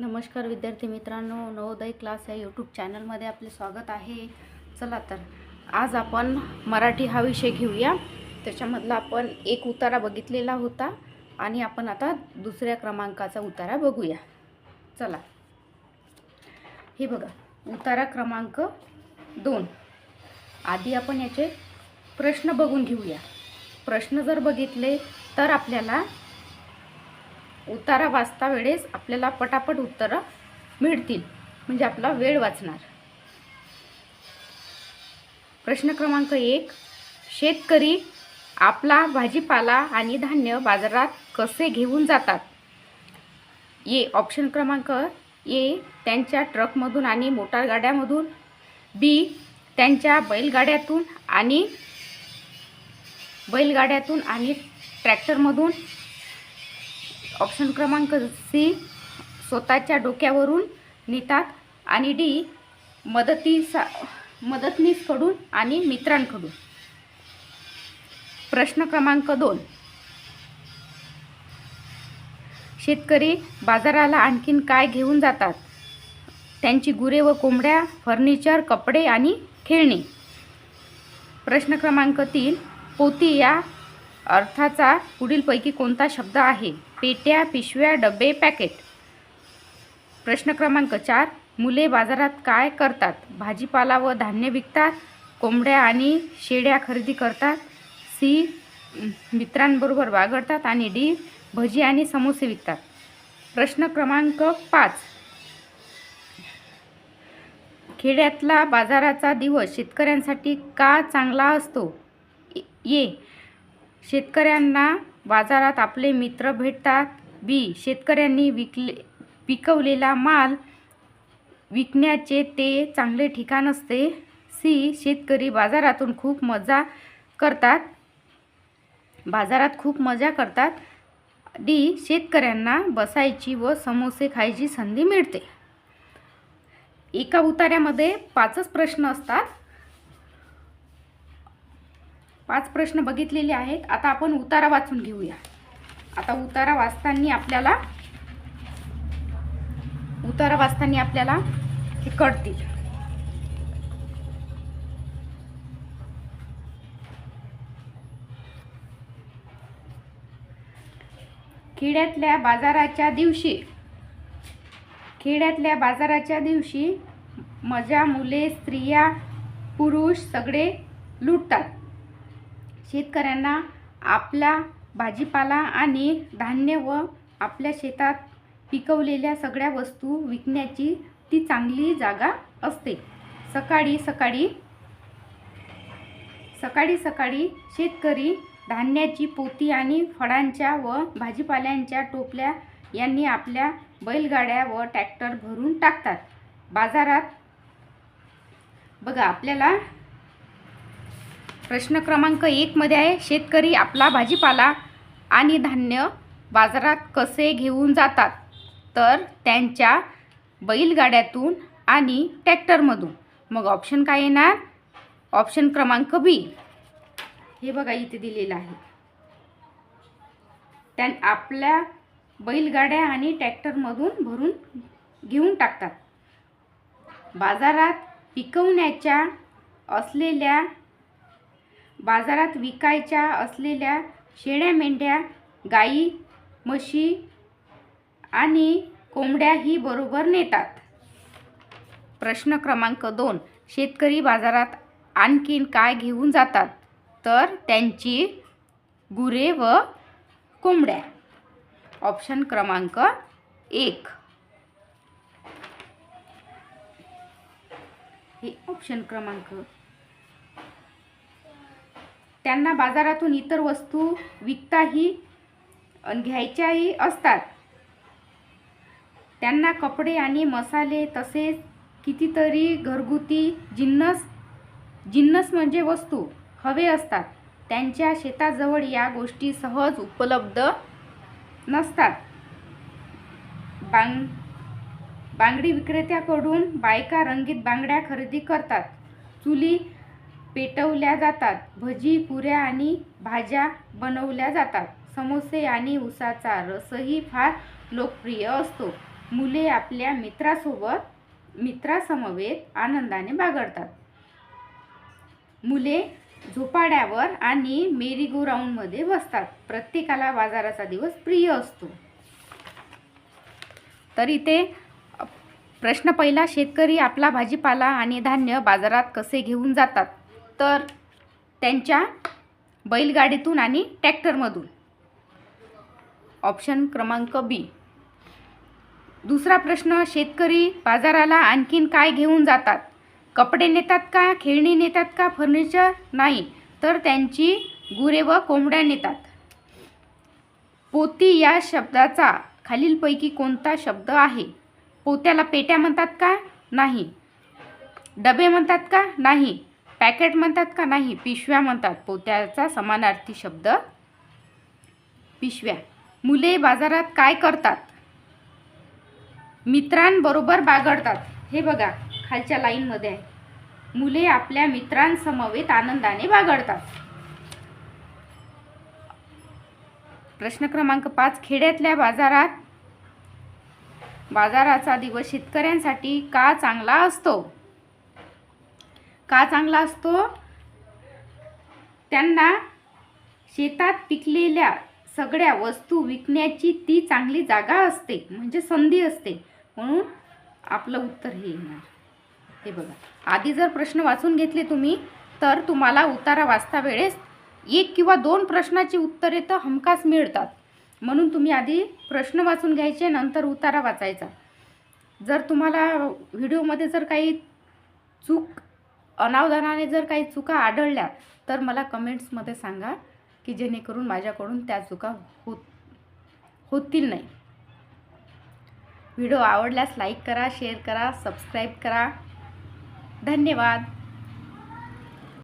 नमस्कार विद्यार्थी मित्रांनो नवोदय क्लास या यूट्यूब चॅनलमध्ये आपले स्वागत आहे. चला तर आज आपण मराठी हा विषय घेऊया. त्याच्यामधला आपण एक उतारा बघितलेला होता आणि आपण आता दुसऱ्या क्रमांकाचा उतारा बघूया. चला. हे बघा उतारा क्रमांक दोन. आधी आपण याचे प्रश्न बघून घेऊया. प्रश्न जर बघितले तर आपल्याला उतारा वाचता वेळेस आपल्याला पटापट उत्तरं मिळतील. म्हणजे आपला वेळ वाचणार. प्रश्न क्रमांक एक. शेतकरी आपला भाजीपाला आणि धान्य बाजारात कसे घेऊन जातात? ए. ऑप्शन क्रमांक ए. त्यांच्या ट्रकमधून आणि मोटार गाड्यामधून. बी. त्यांच्या बैलगाड्यातून आणि बैलगाड्यातून आणि ट्रॅक्टरमधून. ऑप्शन क्रमांक सी स्वतःच्या डोक्यावरून नेतात आणि डी मदतीसा मदतनीसकडून आणि मित्रांकडून. प्रश्न क्रमांक दोन. शेतकरी बाजाराला आणखीन काय घेऊन जातात? त्यांची गुरे व कोंबड्या फर्निचर कपडे आणि खेळणी. प्रश्न क्रमांक तीन. पोती या अर्थाचा पुढीलपैकी कोणता शब्द आहे? पेट्या पिशव्या डबे पॅकेट. प्रश्न क्रमांक चार. मुले बाजारात काय करतात? भाजीपाला व धान्य विकतात? कोंबड्या आणि शेळ्या खरेदी करतात? सी. मित्रांबरोबर वागडतात आणि डी. भजी आणि समोसे विकतात. प्रश्न क्रमांक पाच. खेड्यातला बाजाराचा दिवस शेतकऱ्यांसाठी का चांगला असतो? ये शेतकऱ्यांना बाजारात आपले मित्र भेटतात. बी. शेतकऱ्यांनी विकले पिकवलेला माल विकण्याचे ते चांगले ठिकाण असते. सी. शेतकरी बाजारातून खूप मजा करतात. बाजारात खूप मजा करतात. डी. शेतकऱ्यांना बसायची व समोसे खायची संधी मिळते. एका उतार्यामध्ये पाचच प्रश्न असतात. पाच प्रश्न बघितलेले आहेत. आता आपण उतारा वाचून घेऊया. आता उतारा वाचताना आपल्याला उतारा वाचताना आपल्याला हे कळतील. खेड्यातल्या बाजाराच्या दिवशी खेड्यातल्या बाजाराच्या दिवशी मजा मुले स्त्रिया पुरुष सगळे लुटतात. शेतकऱ्यांना आपला भाजीपाला आणि धान्य व आपल्या शेतात पिकवलेल्या सगळ्या वस्तू विकण्याची ती चांगली जागा असते. सकाळी सकाळी सकाळी सकाळी शेतकरी धान्याची पोती आणि फळांच्या व भाजीपाल्यांच्या टोपल्या यांनी आपल्या बैलगाड्या व ट्रॅक्टर भरून टाकतात. बाजारात बघा आपल्याला प्रश्न क्रमांक एकमध्ये आहे शेतकरी आपला भाजीपाला आणि धान्य बाजारात कसे घेऊन जातात? तर त्यांच्या बैलगाड्यातून आणि ट्रॅक्टरमधून. मग ऑप्शन काय येणार? ऑप्शन क्रमांक बी हे बघा इथे दिलेलं आहे. त्या आपल्या बैलगाड्या आणि ट्रॅक्टरमधून भरून घेऊन टाकतात. बाजारात पिकवण्याच्या असलेल्या बाजारात विकायच्या असलेल्या शेळ्या मेंढ्या गाई म्हशी आणि कोंबड्याही बरोबर नेतात. प्रश्न क्रमांक दोन. शेतकरी बाजारात आणखीन काय घेऊन जातात? तर त्यांची गुरे व कोंबड्या. ऑप्शन क्रमांक एक. हे ऑप्शन क्रमांक त्यांना बाजारातून इतर वस्तू विकताही घ्यायच्याही असतात. त्यांना कपडे आणि मसाले तसेच कितीतरी घरगुती जिन्नस जिन्नस म्हणजे वस्तू हवे असतात. त्यांच्या शेताजवळ या गोष्टी सहज उपलब्ध नसतात. बांग बांगडी विक्रेत्याकडून बायका रंगीत बांगड्या खरेदी करतात. चुली पेटवल्या जातात. भजी पुऱ्या आणि भाज्या बनवल्या जातात. समोसे आणि उसाचा रसही फार लोकप्रिय असतो. मुले आपल्या मित्रासोबत मित्रासमवेत आनंदाने बागडतात. मुले झोपाड्यावर आणि मेरीगो राऊंडमध्ये बसतात. प्रत्येकाला बाजाराचा दिवस प्रिय असतो. तर इथे प्रश्न पहिला शेतकरी आपला भाजीपाला आणि धान्य बाजारात कसे घेऊन जातात? तर त्यांच्या बैलगाडीतून आणि ट्रॅक्टरमधून. ऑप्शन क्रमांक बी. दुसरा प्रश्न शेतकरी बाजाराला आणखीन काय घेऊन जातात? कपडे नेतात का खेळणी नेतात का फर्निचर नाही तर त्यांची गुरे व कोंबड्या नेतात. पोती या शब्दाचा खालीलपैकी कोणता शब्द आहे? पोत्याला पेट्या म्हणतात का? नाही. डबे म्हणतात का? नाही. पॅकेट म्हणतात का नाही? पिशव्या म्हणतात. पोत्याचा समानार्थी शब्द पिशव्या. मुले बाजारात काय करतात? मित्रांबरोबर बागडतात. हे बघा खालच्या लाईनमध्ये आहे. मुले आपल्या मित्रांसमवेत आनंदाने बागडतात. प्रश्न क्रमांक पाच खेड्यातल्या बाजारात बाजाराचा दिवस शेतकऱ्यांसाठी का चांगला असतो? का चांगला असतो? त्यांना शेतात पिकलेल्या सगळ्या वस्तू विकण्याची ती चांगली जागा असते म्हणजे संधी असते. म्हणून आपलं उत्तर हे येणार. हे बघा. आधी जर प्रश्न वाचून घेतले तुम्ही तर तुम्हाला उतारा वाचता वेळेस एक किंवा दोन प्रश्नाची उत्तरे तर हमखास मिळतात. म्हणून तुम्ही आधी प्रश्न वाचून घ्यायचे नंतर उतारा वाचायचा. जर तुम्हाला व्हिडिओमध्ये जर काही चूक अनावधानाने जर काही चुका आढळल्या तर मला कमेंट्समध्ये सांगा की जेणेकरून माझ्याकडून त्या चुका होत होतील नाही. व्हिडिओ आवडल्यास लाईक करा शेअर करा सबस्क्राईब करा. धन्यवाद.